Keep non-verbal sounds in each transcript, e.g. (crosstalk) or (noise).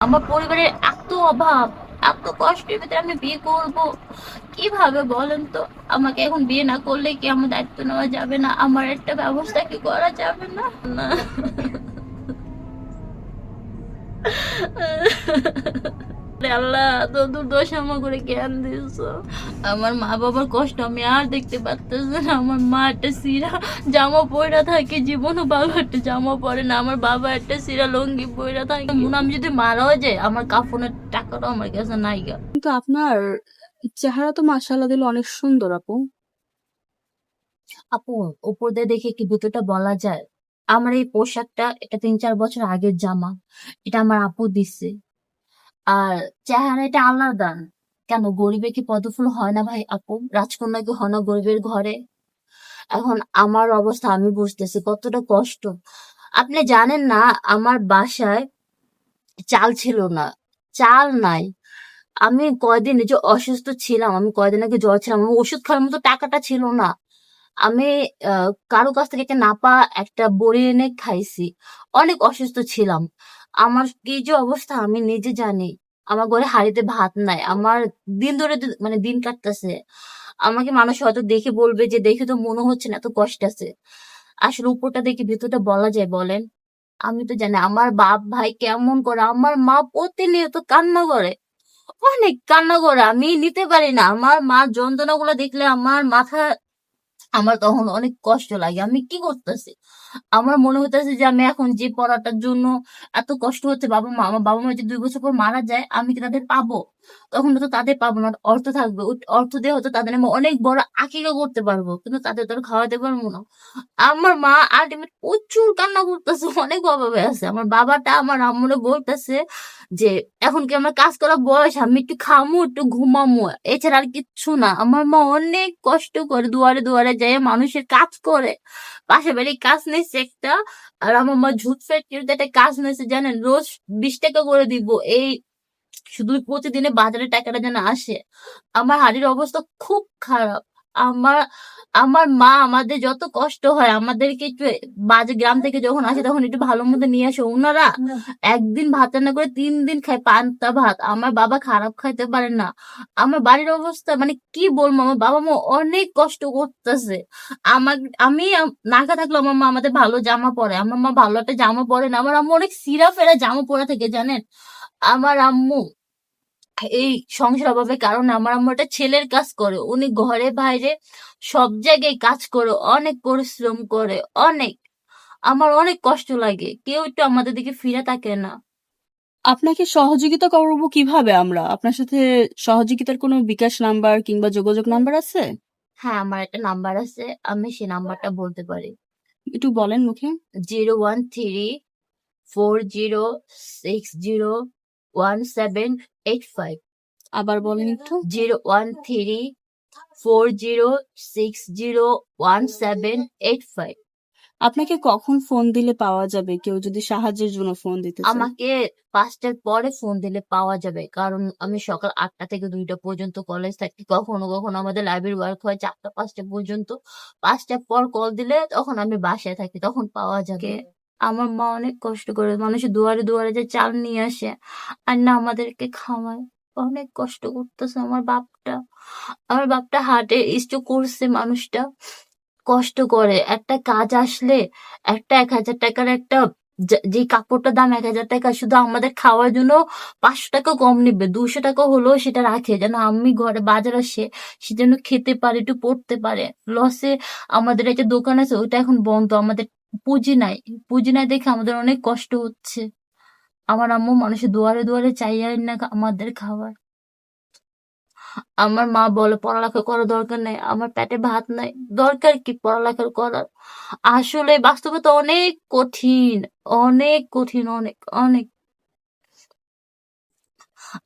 আমার পরিবারের এত অভাব, এত কষ্টের ভিতরে আমি বিয়ে করব। কীভাবে বলেন তো? আমাকে এখন বিয়ে না করলে কি আমার দায়িত্ব নেওয়া যাবে না? আমার একটা ব্যবস্থা কি করা যাবে না? না। (laughs) আল্লাহ তো দুর্দশ আমার করে জ্ঞান দিস আমার মা বাবার কষ্ট আমি আর দেখতে পারতেছি না। আমার মা একটা সিরা জামা পয়রা থাকে জীবনও বাবা একটা জামা পরে না। আমার বাবা একটা সিরা লঙ্গি পয়রা থাকে। মনে আমি যদি মারাও যাই আমার কাফনের টাকাটাও আমার কাছে নাই গা। কিন্তু আপনার চেহারা তো মাশাআল্লাহ দিল অনেক সুন্দর আপু। আপু উপর দিয়ে দেখে কি ভিতরটা বলা যায়? আমার এই পোশাকটা এটা তিন চার বছর আগের জামা। এটা আমার আপু দিচ্ছে আর চেহারা এটা আলাদা কেন গরিবে কি পদফুল হয় না ভাই আপু? রাজকন্যা কি হয় না গরিবের ঘরে? এখন আমার অবস্থা, আমি বুঝতেছি কতটা কষ্ট। আপনি জানেন না, আমার বাসায় চাল ছিল না, চাল নাই। আমি কয়দিন যে অসুস্থ ছিলাম, আমি কয়দিন আগে জ্বর ছিলাম, আমার ওষুধ খাওয়ার মতো টাকাটা ছিল না। আমি কারও কাছ থেকে একটা নাপা, একটা বড়ি এনে খাইছি। অনেক অসুস্থ ছিলাম। আমার কি যে অবস্থা আমি নিজে জানি। আমার ঘরে হাড়িতে ভাত নাই। আমার দিন ধরে মানে দিন কাটতেছে। আমাকে মানুষ হয়তো দেখে বলবে যে, দেখে তো মনে হচ্ছে না, এত কষ্ট আছে। আসলে উপরটা দেখে ভিতরটা বলা যায়, বলেন। আমি তো জানি, আমার বাপ ভাই কেমন করে, আমার মা প্রতিনিয়ত কান্না করে। অনেক কান্না করে, আমি নিতে পারি না। আমার মা যন্ত্রণা গুলো দেখলে আমার মাথা, আমার তখন অনেক কষ্ট লাগে। আমি কি করতেছি? আমার মনে হইতেছে যে আমি এখন যে পড়াটার জন্য এত কষ্ট হচ্ছে, বাবা মা, আমার বাবা মা যদি দুই বছর পর মারা যায়, আমি কি তাদের পাবো? তখন তো তাদের পাবো না অর্থ থাকবে অর্থ দিয়ে হয়তো তাদের আমি অনেক বড় আকিকা করতে পারব, কিন্তু তাদের তো খাওয়াতে পারব না। আমার মা আলটিমেট প্রচুর কান্না করতেছে, অনেক অভাবে আছে। আমার বাবাটা আমার আম্মুরে বলতেছে যে, এখন কি আমার কাজ করার বয়স? আমি একটু খামু, একটু ঘুমামু। এছাড়া আর কিচ্ছু না। আমার মা অনেক কষ্ট করে দুয়ারে দুয়ারে যায় মানুষের কাজ করে। পাশে বাড়ি কাজ নিচ্ছে একটা আর আমার মা ঝুট ফ্যাক্টরিতে একটা কাজ নিয়েছে জানেন, রোজ বিশ টাকা করে দিব। এই শুধু প্রতিদিনে বাজারে টাকাটা যেন আসে। আমার হাড়ির অবস্থা খুব খারাপ। আমার আমার মা আমাদের যত কষ্ট হয়, আমাদেরকে একটু বাজে গ্রাম থেকে যখন আসে তখন একটু ভালো মতো নিয়ে আসে। ওনারা একদিন ভাত রান্না করে তিন দিন খায় পান্তা ভাত। আমার বাবা খারাপ খাইতে পারে না। আমার বাড়ির অবস্থা মানে কি বলব, আমার বাবা মা অনেক কষ্ট করতেছে। আমার, আমি নাকা থাকলে আমার মা আমাদের ভালো জামা পরে। আমার মা ভালো একটা জামা পরে না, আমার আম্মু অনেক সিরা ফেরা জামা পরে থাকে, জানেন? আমার আম্মু এই সংসার অভাবে কারণ আমার আম্মু একটা ছেলের কাজ করে। উনি ঘরে বাইরে সব জায়গায় কাজ করে অনেক পরিশ্রম করে অনেক। আমার অনেক কষ্ট লাগে কেউ একটু আমাদের দিকে ফিরে থাকে না। আপনাকে সহযোগিতা করব কীভাবে আমরা? আপনার সাথে সহযোগিতার কোনো বিকাশ নাম্বার কিংবা যোগাযোগ নাম্বার আছে? হ্যাঁ আমার একটা নাম্বার আছে আমি সেই নাম্বারটা বলতে পারি। একটু বলেন মুখে। Zero one three four zero six zero one seven eight five আবার বলেন একটু। Zero one three four zero six zero one seven eight five. আপনাকে কখন ফোন দিলে পাওয়া যাবে? কেউ যদি সাহায্যের জন্য ফোন দিতে চায়। আমাকে পাঁচটার পরে ফোন দিলে পাওয়া যাবে। কারণ আমি সকাল আটটা থেকে দুইটা পর্যন্ত কলেজ থাকি। কখনো কখনো আমাদের লাইব্রেরি ওয়ার্ক হয় চারটা পাঁচটা পর্যন্ত। পাঁচটার পর কল দিলে তখন আমি বাসায় থাকি। তখন পাওয়া যাবে। আমার মা অনেক কষ্ট করে মানুষ দুয়ারে দুয়ারে যে চাল নিয়ে আসে। আর না, আমাদেরকে খাওয়ায়। অনেক কষ্ট করতেছে আমার বাপটা। আমার বাপটা হাটে স্ট্রোক করছে মানুষটা। কষ্ট করে। একটা কাজ আসলে একটা এক হাজার টাকার একটা যে- কাপড়টার দাম এক হাজার টাকা, শুধু আমাদের খাওয়ার জন্য পাঁচশো টাকা কম নিবে। দুশো টাকা হলেও সেটা রাখে। যেন আমি ঘরে বাজার আসে, সে যেন খেতে পারে, একটু পড়তে পারে। লসে আমাদের একটা দোকান আছে, ওইটা এখন বন্ধ। আমাদের পুঁজি নাই। পুঁজি নাই দেখে আমাদের অনেক কষ্ট হচ্ছে। আমার আম্মু মানুষের দুয়ারে দুয়ারে চাইয়া না আমাদের খাবার আমার মা বলে, পড়ালেখা করার দরকার নেই, আমার পেটে ভাত নাই। দরকার কি পড়ালেখা করার? আসলে বাস্তবে তো অনেক কঠিন অনেক কঠিন, অনেক অনেক।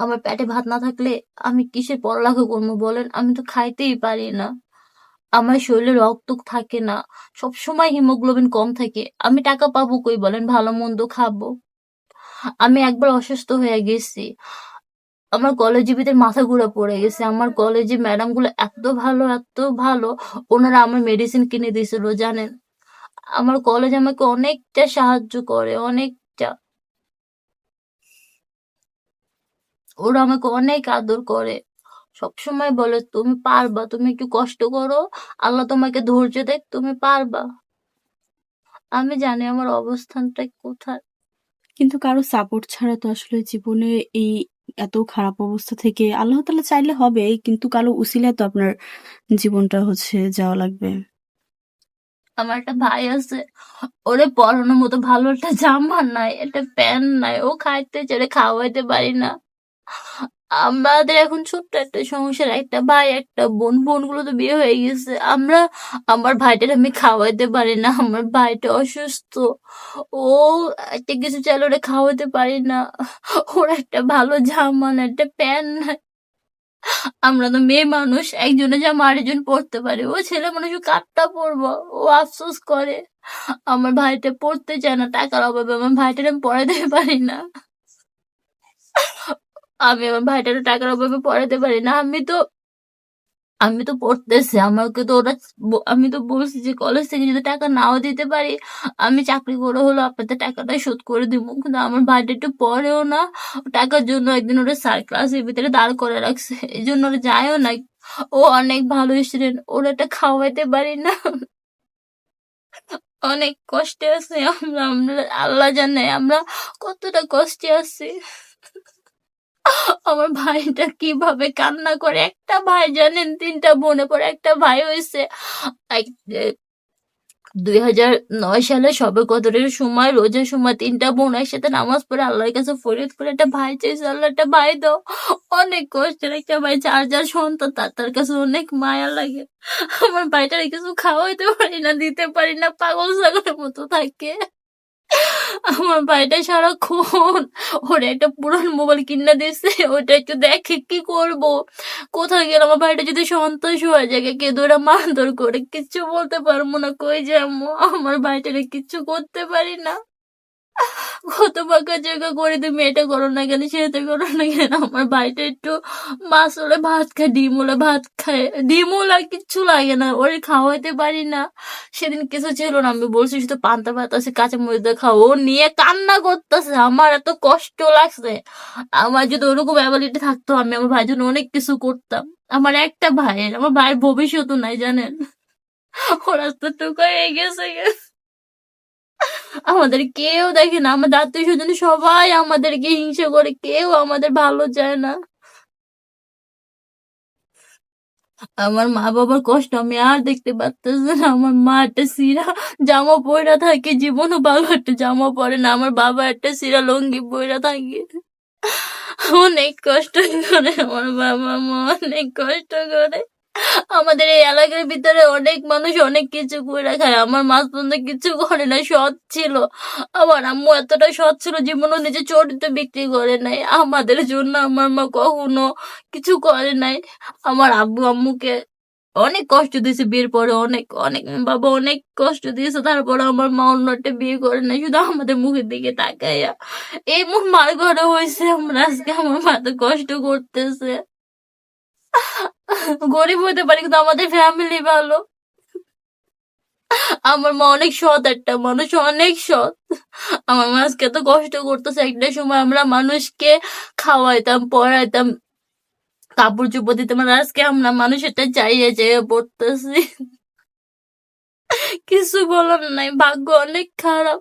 আমার পেটে ভাত না থাকলে আমি কিসের পড়ালেখা করব বলেন? আমি তো খাইতেই পারি না। আমার শরীরে রক্ত থাকে না। সব সময় হিমোগ্লোবিন কম থাকে। আমি টাকা পাবো কই বলেন? ভালো মন্দ খাব। আমি একবার অসুস্থ হয়ে গেছি। আমার কলেজে ভিতরে মাথা ঘুরে পড়ে গেছে। আমার কলেজে ম্যাডামগুলো এত ভালো এত ভালো। ওনারা আমার মেডিসিন কিনে দিয়েছিল, জানেন? আমার কলেজ আমাকে অনেকটা সাহায্য করে, অনেকটা। ওরা আমাকে অনেক আদর করে। সবসময় বলে তুমি পারবা তুমি একটু কষ্ট করো আল্লাহ তোমাকে ধৈর্য দেখ তুমি পারবা। আমি জানি আমার অবস্থানটা কোথায়। কিন্তু কারও সাপোর্ট ছাড়া তো আসলে জীবনে এই এত খারাপ অবস্থা থেকে আল্লাহ তাআলা চাইলে হবে কিন্তু কারও উসিলায় তো আপনার জীবনটা হচ্ছে যাওয়া লাগবে। আমার একটা ভাই আছে ওরে পড়ানোর মতো ভালো একটা জামা নাই একটা প্যান্ট নাই ও খাইতে চেড়ে খাওয়াইতে পারি না। আমাদের এখন ছোট্ট একটা সংসার, একটা ভাই, একটা বোন, বোনগুলো তো বিয়ে হয়ে গেছে। আমরা, আমার ভাইটার আমি খাওয়াইতে পারি না, আমার ভাইটা অসুস্থ। ও একটা কিছু চাইলে ওরা খাওয়াতে পারি না। ওর একটা ভালো জামা না, একটা প্যান্ট আমরা তো মেয়ে মানুষ, একজনের জামা আরেকজন পড়তে পারে। ও ছেলে মানুষ, ও কাঠটা পরবো, ও আফসোস করে। আমার ভাইটা পড়তে চায় না, টাকার অভাবে আমার ভাইটার আমি পড়াতে পারি না। আমি আমার ভাইটার টাকার অভাবে পড়াতে পারি না। আমি তো আমি তো পড়তেছি। আমাকে তো ওরা আমি তো বলছি যে কলেজ থেকে যদি টাকা নাও দিতে পারি, আমি চাকরি করে হলো আপনাদের টাকাটা শোধ করে দিব। কিন্তু আমার ভাইটা একটু পড়েও না। টাকার জন্য একদিন ওরা স্যার ক্লাসের ভিতরে দাঁড় করে রাখছে। এই জন্য ওরা যায়ও না। ও অনেক ভালো স্টুডেন্ট ওরা একটা খাওয়াইতে পারি না। অনেক কষ্টে আছে আমরা। আমরা আল্লাহ জানে আমরা কতটা কষ্টে আছি। আমার ভাইটা কীভাবে কান্না করে? একটা ভাই, জানেন, তিনটা বোনে পরে একটা ভাই হয়েছে। দুই হাজার নয় সালে সবে কদরের সময়, রোজার সময় তিনটা বোন একসাথে নামাজ পড়ে আল্লাহর কাছে ফরিয়াদ করে একটা ভাই চাইছে, আল্লাহ, একটা ভাই দাও। অনেক কষ্টের একটা ভাই চার যার সন্তান, তার তার কাছে অনেক মায়া লাগে। আমার ভাইটার কিছু খাওয়াইতে পারি না, দিতে পারি না, পাগল ছাগলের মতো থাকে। আমার ভাইটা সারাক্ষণ ওর একটা পুরান মোবাইল কিনা দিচ্ছে ওটা একটু দেখে কি করব? কোথায় গেল আমার ভাইটা যদি সন্তোষ হয়ে যায় কে দৌড়া মারধর করে, কিচ্ছু বলতে পারব না, কই যাব? আমার ভাইটারে কিচ্ছু করতে পারি না। কত পাকা জায়গা করে তুমি এটা করো না কেন, সেটা করো না কেন? আমার ভাইটা একটু মাছ হলে ভাত খায়, ডিম হলে ভাত খায়। ডিম হলে কিচ্ছু লাগে না, ওরে খাওয়াইতে পারি না। সেদিন কিছু ছিল না, আমি বলছি শুধু পান্তা ভাত আছে, কাঁচা মরিচ খাও ও নিয়ে কান্না করতেছে, আমার এত কষ্ট লাগছে। আমার যদি ওরকম অ্যাবিলিটি থাকতো, আমি আমার ভাইয়ের জন্য অনেক কিছু করতাম। আমার একটা ভাইয়ের আমার ভাইয়ের ভবিষ্যৎও নাই, জানেন? ও রাস্তাটুকু হয়ে গেছে গেছে। আমাদের কেউ দেখে না, আমাদের আত্মীয় স্বজন সবাই আমাদেরকে হিংসা করে, কেউ আমাদের ভালো চায় না। আমার মা বাবার কষ্ট আমি আর দেখতে পারতেছি না, আমার মা একটা সিরা জামা পয়রা থাকে, জীবনও ভালো একটা জামা পরে না, আমার বাবা একটা সিরা লঙ্গি পয়রা থাকে। অনেক কষ্ট করে, আমার বাবা মা অনেক কষ্ট করে। আমাদের এই এলাকার ভিতরে অনেক মানুষ অনেক কিছু করে খায়। আমার মাছ পর্যন্ত কিছু করে না, সৎ ছিল। আমার আম্মু এতটা সৎ ছিল জীবনও নিজে চরিত্র বিক্রি করে নাই। আমাদের জন্য আমার মা কখনো কিছু করে নাই। আমার আব্বু আম্মুকে অনেক কষ্ট দিয়েছে বিয়ের পরে, অনেক অনেক বাবা অনেক কষ্ট দিয়েছে। তারপরে আমার মা অন্য একটা বিয়ে করে নাই, শুধু আমাদের মুখের দিকে তাকাইয়া। এই মোর মার ঘরে হয়েছে, আমরা আজকে আমার মা তো কষ্ট করতেছে। গরিব হতে পারি, কিন্তু আমাদের ফ্যামিলি ভালো। আমার মা অনেক সৎ একটা মানুষ, অনেক সৎ। আমার মা আজকে এত কষ্ট করতেছে, একটা সময় আমরা মানুষকে খাওয়াইতাম, পড়াইতাম, কাপড় চোপড় দিতাম, আর আজকে আমরা মানুষেরটা চাইয়ে চাইয়ে পড়তেছি। কিছু বলার নাই, ভাগ্য অনেক খারাপ।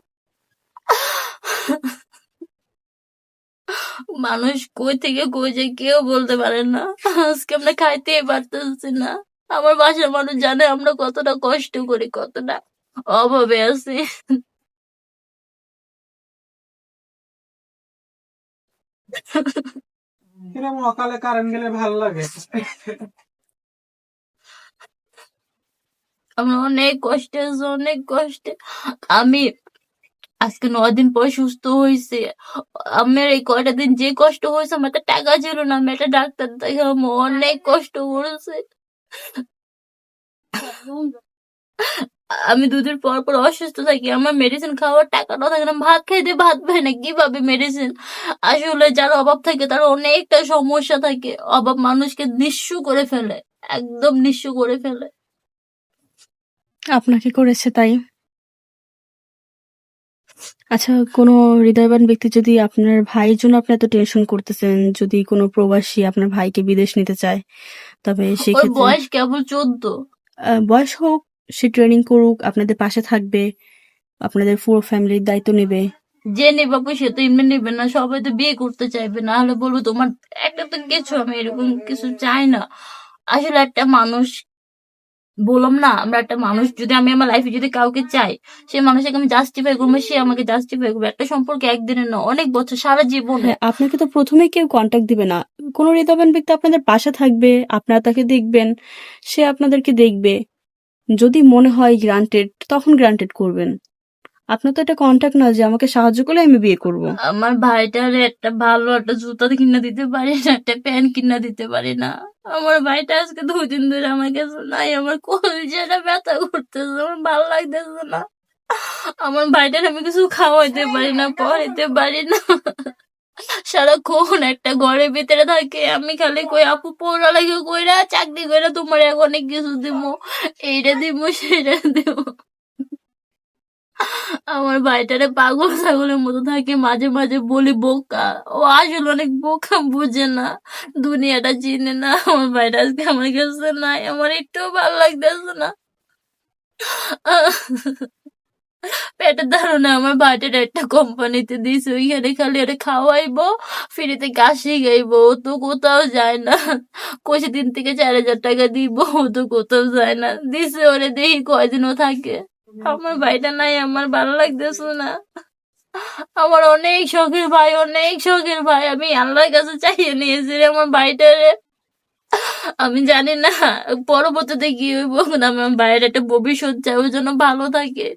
মানুষ কই থেকে কই যে কেউ বলতে পারে না। আজকে আমরা খাইতেই পারতেছি না। আমার বাসার মানুষ জানে আমরা কতটা কষ্ট করি কতটা অভাবে আছি। এরকম অকালে কারেন্ট গেলে ভালো লাগে? আমরা অনেক কষ্টে আছি অনেক কষ্টে। আমি আজকে নয় দিন পর সুস্থ হয়েছে আমার এই কয়টা দিন যে কষ্ট হয়েছে, আমার তো টাকা ছিল না। আমি একটা ডাক্তার দেখাবো অনেক কষ্ট করেছে আমি দুদিন পর পর অসুস্থ থাকি, আমার মেডিসিন খাওয়ার টাকাটাও থাকে না ভাত খাইতে ভাত পাই না। কীভাবে মেডিসিন আসলে যার অভাব থাকে, তার অনেকটা সমস্যা থাকে। অভাব মানুষকে নিঃস্ব করে ফেলে, একদম নিঃস্ব করে ফেলে। আপনাকে করেছে তাই। আচ্ছা কোনো হৃদয়বান ব্যক্তি যদি আপনার ভাইয়ের জন্য আপনি এত টেনশন করতেছেন যদি কোনো প্রবাসী আপনার ভাইকে বিদেশ নিতে চায় তবে ওর সেক্ষেত্রে বয়স কেবল চোদ্দ। আহ, বয়স হোক সে ট্রেনিং করুক আপনাদের পাশে থাকবে আপনাদের পুরো ফ্যামিলির দায়িত্ব নেবে। যে নেবে আপু সে তো এমনি নেবে না সবাই তো বিয়ে করতে চাইবে। না হলে বলব তোমার একটা তো কিছু আমি এরকম কিছু চাই না। আসলে একটা মানুষ বললাম, না, আমরা একটা মানুষ, যদি আমি আমার লাইফে যদি কাউকে চাই সেই মানুষকে আমি জাস্টিফাই করব, সে আমাকে জাস্টিফাই করবে। একটা সম্পর্কে একদিনের না, অনেক বছর, সারা জীবনে। হ্যাঁ আপনাকে তো প্রথমে কেউ কন্ট্যাক্ট দিবে না। কোনো হৃদয়বান ব্যক্তি আপনাদের পাশে থাকবে, আপনারা তাকে দেখবেন, সে আপনাদেরকে দেখবে। যদি মনে হয় গ্রান্টেড তখন গ্রান্টেড করবেন। আপনার তো এটা কন্ট্যাক্ট না যে আমাকে সাহায্য করলে আমি বিয়ে করব। আমার ভাইটার একটা ভালো একটা জুতা কিনা দিতে পারি না, একটা প্যান্ট কিনা দিতে পারি না। আমার ভাইটা আজকে দুই দিন ধরে আমার কাছে নাই, আমার কলজাটা ব্যথা করতেছে, আমার ভালো লাগতেছে না। আমার ভাইটার আমি কিছু খাওয়াইতে পারি না, পড়াইতে পারি না। সারাক্ষণ একটা ঘরের ভিতরে থাকে, আমি খালি কই, আপু, পড়ালেখা কইরা চাকরি কইরা তোমার এখন অনেক কিছু দিব এইটা দিব সেটা দিব আমার ভাইটারে পাগল ছাগলের মতো থাকে, মাঝে মাঝে বলি বোকা। ও আসলে অনেক বোকা, বুঝে না। দুনিয়াটা চিনে না, আমার ভাইটা আজকে আমার কাছে নাই, আমার একটু ভালো লাগতেছে না। পেটের ধারণা, আমার ভাইটার একটা কোম্পানিতে দিয়েছে ওইখানে খালি ওরে খাওয়াইবো ফ্রিতে কাশি শিখাইবো ও তো কোথাও যায় না। কষে দিন থেকে চার হাজার টাকা দিব, ও তো কোথাও যায় না। দিছে ওরে দেখি কয়দিনও থাকে। আমার ভাইটা নাই, আমার ভালো লাগতেছে না। আমার অনেক শখের ভাই, অনেক শখের ভাই। আমি আল্লাহর কাছে চাইয়ে নিয়েছি রে আমার ভাইটারে আমি জানি না, পরবর্তীতে কি হইব? আমার ভাইয়ের একটা ভবিষ্যৎ চাই ওই জন্য ভালো থাকে।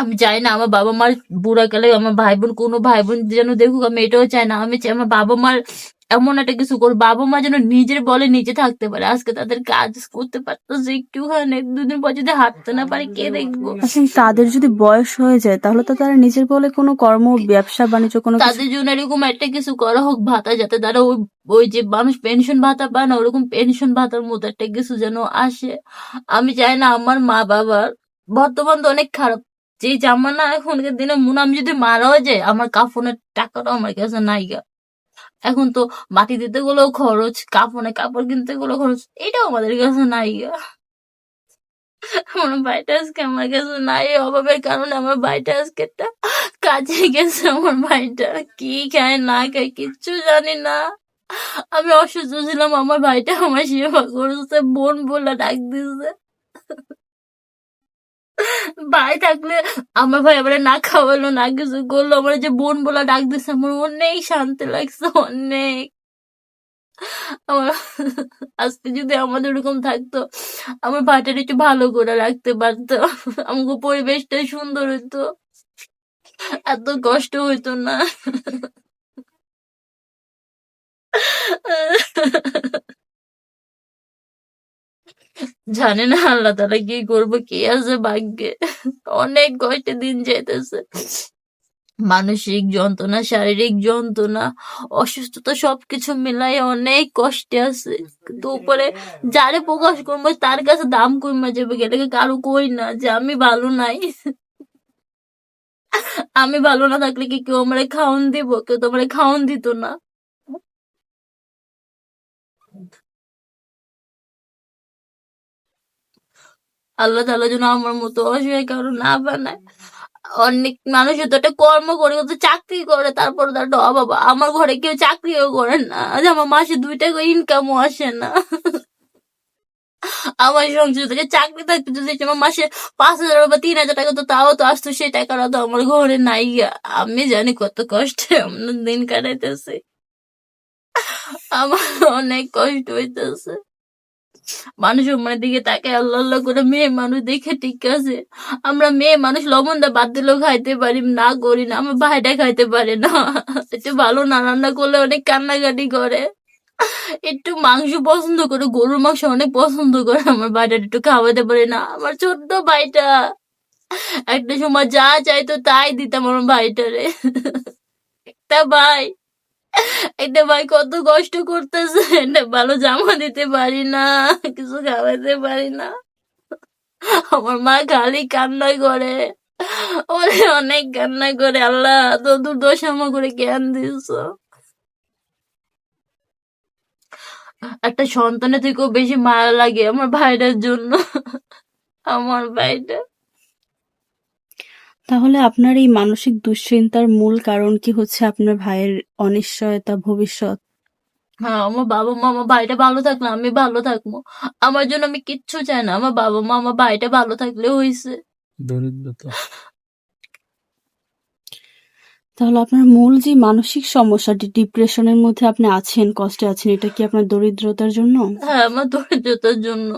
আমি চাই না, আমার বাবা মার বুড়া কালে আমার ভাই বোন কোনো ভাই বোন যেন দেখুক, আমি এটাও চাই না। আমি চাই আমার বাবা মার এমন একটা কিছু করব। বাবা মা যেন নিজের বলে নিজে থাকতে পারে। আজকে তাদের কাজ করতে পারতেছে একটুখানি দুদিন পর যদি হাঁটতে না পারে কে দেখব? তাদের যদি বয়স হয়ে যায় তাহলে তো তারা নিজের বলে কোনো কর্ম ব্যবসা বাণিজ্য কোনো তাদের জন্য এরকম একটা কিছু করা হোক ভাতা যাতে তারা ওই ওই যে মানুষ পেনশন ভাতা পায় না ওরকম পেনশন ভাতার মতো একটা কিছু যেন আসে। আমি চাই না আমার মা বাবার বর্তমান তো অনেক খারাপ। যে জামানা এখনকার দিনে মনে আমি যদি মারাও যায় আমার কাফনের টাকাটাও আমার কাছে নাই গা। এখন তো মাটি দিতে গেলেও খরচ কাফনে কাপড় কিনতে গেলেও খরচ, এটাও আমাদের কাছে নাই আমার ভাইটা আজকে আমার কাছে নাই অভাবের কারণে আমার ভাইটা আজকে একটা কাজে গেছে। আমার ভাইটা কি খায়, না খায়, কিচ্ছু জানি না। আমি অসুস্থ ছিলাম, আমার ভাইটা আমার সেবা করছে, বোন বলে ডাক দিছে ভাই থাকলে আমার ভাই আবার না খাওয়ালো, না কিছু করল, আমার যে বোন বলে ডাক দিছে, আমার অনেক শান্তি লাগছে, অনেক। আমার আজকে যদি আমাদের ওরকম থাকতো, আমার ভাইটার একটু ভালো করে রাখতে পারতো, আমাকে পরিবেশটা সুন্দর হইতো। এত কষ্ট হইতো না। জানি না আল্লাহ তালা কি করব, কি আছে ভাগ্যে। অনেক কষ্টে দিন যেতেছে মানসিক যন্ত্রণা, শারীরিক যন্ত্রণা, অসুস্থতা সবকিছু মিলাই অনেক কষ্টে আছে। কিন্তু উপরে যারে প্রকাশ করব, তার কাছে দাম কমে যাবে গেলে কারও কই না যে আমি ভালো নাই। আমি ভালো না থাকলে কি কেউ আমার খাওন দিব? কেউ তো আমার খাওন দিত না। আল্লাহ তাআলা যেন আমার মতো অসহায় কারও না বানায়। অনেক মানুষ তো একটা কর্ম করে তো চাকরি করে, তারপর তার অভাব আমার ঘরে কেউ চাকরিও করে না। আমার মাসে দুই টাকা ইনকামও আসে না। আমার সংসার থেকে চাকরি থাকতে যদি আমার মাসে পাঁচ হাজার বা তিন হাজার টাকা তো তাও তো আসতো, সেই টাকাটা তো আমার ঘরে নাই। আমি জানি কত কষ্টে আমরা দিন কাটাইতেছি। আমার অনেক কষ্ট হইতেছে। মানুষ মানে দিকে তাকে আল্লাহ আল্লাহ করে মেয়ে মানুষ দেখে ঠিক আছে। আমরা মেয়ে মানুষ লবণটা বাদ দিলেও খাইতে পারি, না করি না, আমার ভাইটা খাইতে পারে না। একটু ভালো না রান্না করলে অনেক কান্নাকাটি করে। একটু মাংস পছন্দ করে, গরুর মাংস অনেক পছন্দ করে, আমার ভাইটা একটু খাওয়াতে পারে না, আমার ছোট্ট ভাইটা। একটা সময় যা চাইতো তাই দিতাম আমার ভাইটারে। একটা ভাই একটা ভাই কত কষ্ট করতেছে। এটা ভালো জামা দিতে পারি না, কিছু খাওয়াতে পারি না। আমার মা খালি কান্নাই করে। ওরে অনেক কান্না করে, আল্লাহ তো দুর্দশা করে জ্ঞান দিস একটা সন্তানের থেকেও বেশি মায়া লাগে আমার ভাইটার জন্য। আমার ভাইটা। তাহলে আপনার এই মানসিক দুশ্চিন্তার মূল কারণ কি হচ্ছে আপনার ভাইয়ের অনিশ্চয়তা ভবিষ্যৎ? হ্যাঁ আমার বাবা মা আমার ভাইটা ভালো থাকলে আমি ভালো থাকব। আমার জন্য আমি কিচ্ছু চাই না আমার বাবা মা আমার ভাইটা ভালো থাকলে হয়েছে দরিদ্রতা তাহলে আপনার মূল যে মানসিক সমস্যাটি ডিপ্রেশনের মধ্যে আপনি আছেন কষ্টে আছেন এটা কি আপনার দরিদ্রতার জন্য? হ্যাঁ আমার দরিদ্রতার জন্য।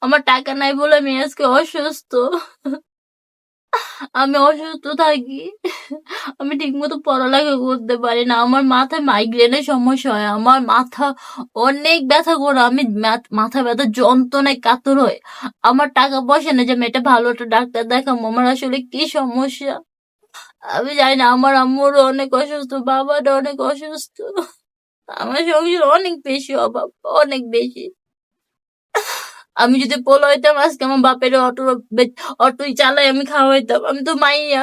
আমার টাকা নাই বলে আমি আজকে অসুস্থ। আমি অসুস্থ থাকি। আমি ঠিকমতো পড়ালেখা করতে পারি না। আমার মাথায় মাইগ্রেনের সমস্যা হয়। আমার মাথা অনেক ব্যথা করে। আমি মাথা ব্যথা যন্ত্রণায় কাতর হয় আমার টাকা পয়সা নেই যে আমি এটা ভালো একটা ডাক্তার দেখাবো। আমার আসলে কি সমস্যা? আমি জানি না। আমার আম্মুরও অনেক অসুস্থ, বাবারও অনেক অসুস্থ। আমার সংসার অনেক বেশি অভাব, অনেক বেশি। আমি যদি পোলো হইতাম, আজকে আমার বাপের অটো অটোই চালাই আমি খাওয়াইতাম আমি তো মাইয়া।